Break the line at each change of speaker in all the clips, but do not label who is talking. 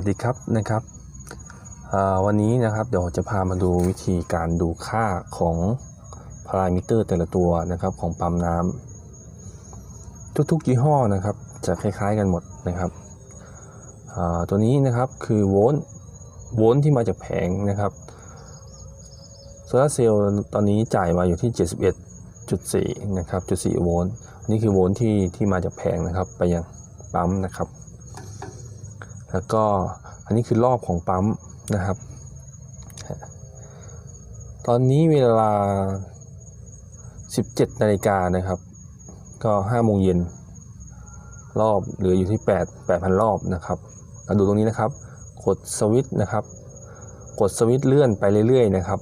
สดีครับนะครับวันนี้นะครับเดี๋ยวจะพามาดูวิธีการดูค่าของพารามิเตอร์แต่ละตัวนะครับของปั๊มน้ำทุกๆยี่ห้อนะครับจะคล้ายๆกันหมดนะครับตัวนี้นะครับคือโวลต์โวลต์ที่มาจากแผงนะครับโซลาเซลล์ตอนนี้จ่ายมาอยู่ที่ 71.4นะครับจุด4โวลต์นี่คือโวลต์ที่ที่มาจากแผงนะครับไปยังปั๊มนะครับ แล้วก็อันนี้คือรอบของปั๊มนะครับ ตอนนี้เวลา 17นาฬิกานะครับ ก็5โมงเย็นรอบเหลืออยู่ที่ 8 8,000 รอบนะครับเราดูตรงนี้นะครับ กดสวิตช์นะครับ กดสวิตช์เลื่อนไปเรื่อยๆนะครับ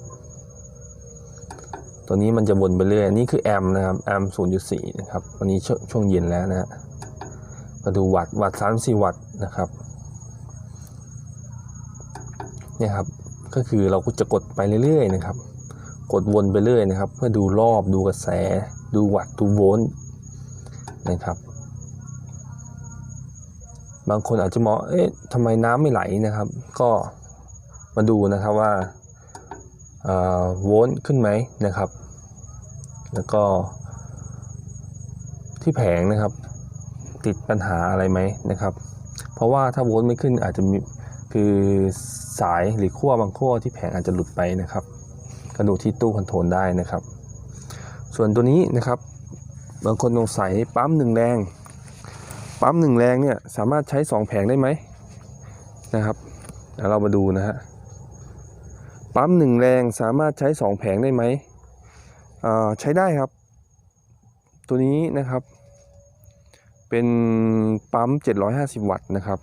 ตัวนี้มันจะวนไปเรื่อย นี่คือแอมป์นะครับ แอมป์0.4 นะครับ วันนี้ชวช่วงเย็นแล้วนะฮะ มาดูวัตต์วัตต์34 วัตต์นะครับ เนี่ยครับก็คือเราก็จะกดไปเรื่อยๆนะครับ กดวนไปเรื่อยนะครับ เพื่อดูรอบดูกระแส ดูวัตดูโวลต์นะครับ บางคนอาจจะมองเอ๊ะทำไมน้ำไม่ไหลนะครับ ก็มาดูนะครับว่าอ่อโวลต์ขึ้นไหมนะครับ แล้วก็ที่แผงนะครับ ติดปัญหาอะไรไหมนะครับ เพราะว่าถ้าโวลต์ไม่ขึ้นอาจจะมี คือสายหรือขั้วบางขั้วที่แผงอาจจะหลุดไปนะครับกระดูกที่ตู้คอนโทรลได้นะครับ ส่วนตัวนี้นะครับ บางคนสงสัยปั๊มหนึ่งแรง ปั๊มหนึ่งแรงเนี่ยสามารถใช้ 2 แผงได้ไหมนะครับเดี๋ยวเรามาดูนะฮะปั๊มหนึ่งแรงสามารถใช้ 2 แผงได้ไหมอ่าใช้ได้ครับ ตัวนี้นะครับ เป็นปั๊ม 750 วัตต์นะครับ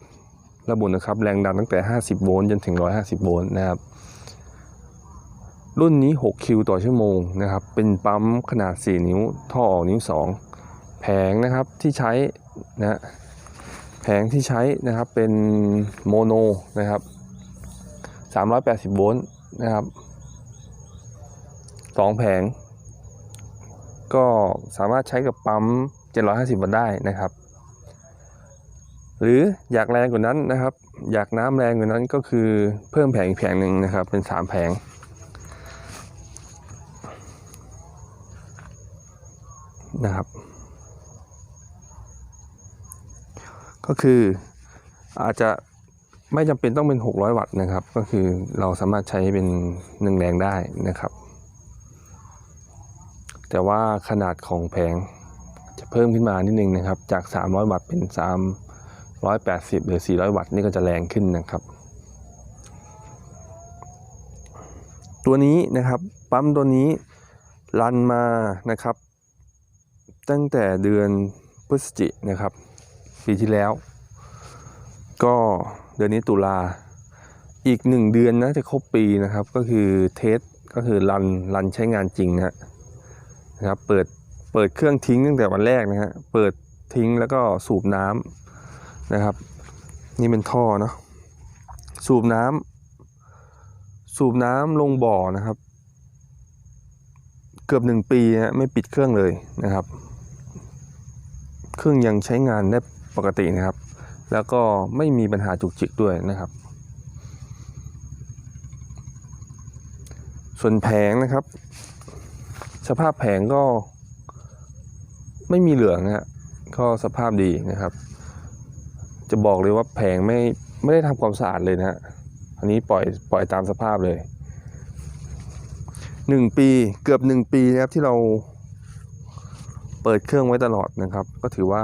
ระบุนะครับแรงดันตั้งแต่ 50 โวลต์จนถึง 150 โวลต์นะครับ รุ่นนี้ 6 คิวต่อชั่วโมงนะครับ เป็นปั๊มขนาด 4 นิ้ว ท่อออกนิ้ว 2 แผงนะครับที่ใช้นะแผงที่ใช้นะครับเป็นโมโนนะครับ380 โวลต์นะครับ2แผง ก็สามารถใช้กับปั๊ม 750 วัตต์ได้นะครับ หรืออยากแรงกว่านั้นนะครับ อยากน้ำแรงกว่านั้นก็คือเพิ่มแผงอีกแผงหนึ่งนะครับ เป็นสามแผงนะครับ ก็คืออาจจะไม่จำเป็นต้องเป็น 600 วัตต์นะครับ ก็คือเราสามารถใช้เป็นหนึ่งแรงได้นะครับ แต่ว่าขนาดของแผงจะเพิ่มขึ้นมานิดนึงนะครับ จาก 300 วัตต์เป็น 3 180 หรือ 400 วัตต์นี่ก็จะแรงขึ้นนะครับ ตัวนี้นะครับปั๊มตัวนี้รันมานะครับ ตั้งแต่เดือนพฤศจินะครับ ปีที่แล้ว ก็เดือนนี้ตุลาอีกหนึ่งเดือนนะจะครบปีนะครับ ก็คือเทสก็คือรันรันใช้งานจริงนะนะครับเปิดเปิดเครื่องทิ้งตั้งแต่วันแรกนะฮะเปิดทิ้งแล้วก็สูบน้ำ นะครับ นี่เป็นท่อเนาะสูบน้ำสูบน้ำลงบ่อนะครับ เกือบหนึ่งปีนะไม่ปิดเครื่องเลยนะครับ เครื่องยังใช้งานได้ปกตินะครับ แล้วก็ไม่มีปัญหาจุกจิกด้วยนะครับ ส่วนแผงนะครับ สภาพแผงก็ไม่มีเหลืองนะฮะก็สภาพดีนะครับ จะบอกเลยว่าแผงไม่ไม่ได้ทำความสะอาดเลยนะฮะอันนี้ปล่อยปล่อยตามสภาพเลยหนึ่งปีเกือบหนึ่งปีนะครับที่เราเปิดเครื่องไว้ตลอดนะครับ ก็ถือว่า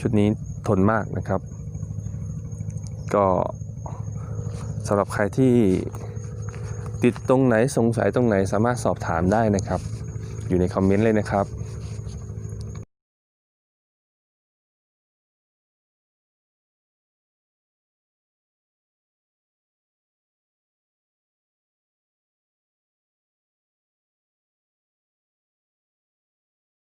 ชุดนี้ทนมากนะครับ ก็สำหรับใครที่ติดตรงไหนสงสัยตรงไหนสามารถสอบถามได้นะครับ อยู่ในคอมเมนต์เลยนะครับ